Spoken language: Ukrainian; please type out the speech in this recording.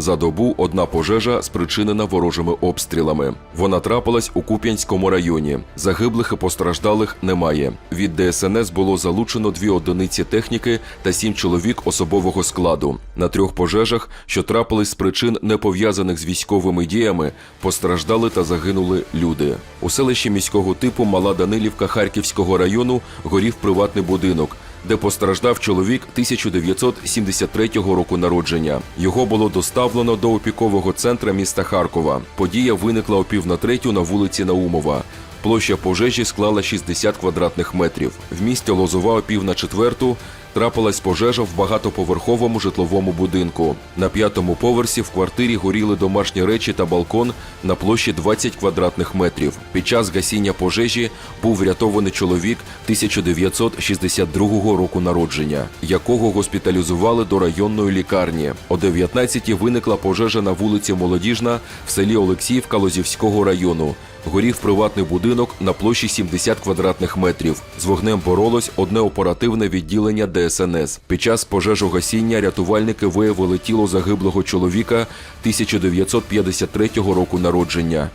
За добу одна пожежа спричинена ворожими обстрілами. Вона трапилась у Куп'янському районі. Загиблих і постраждалих немає. Від ДСНС було залучено дві одиниці техніки та сім чоловік особового складу. На трьох пожежах, що трапились з причин не пов'язаних з військовими діями, постраждали та загинули люди. У селищі міського типу Мала Данилівка Харківського району горів приватний будинок де постраждав чоловік 1973 року народження. Його було доставлено до опікового центра міста Харкова. Подія виникла о пів на третю на вулиці Наумова. Площа пожежі склала 60 квадратних метрів. В місті Лозова о пів на четверту трапилась пожежа в багатоповерховому житловому будинку. На п'ятому поверсі в квартирі горіли домашні речі та балкон на площі 20 квадратних метрів. Під час гасіння пожежі був врятований чоловік 1962 року народження, якого госпіталізували до районної лікарні. О 19-ті виникла пожежа на вулиці Молодіжна в селі Олексіївка Лозівського району. Горів приватний будинок на площі 70 квадратних метрів. З вогнем боролось одне оперативне відділення ДСНС. Під час пожежогасіння рятувальники виявили тіло загиблого чоловіка 1953 року народження.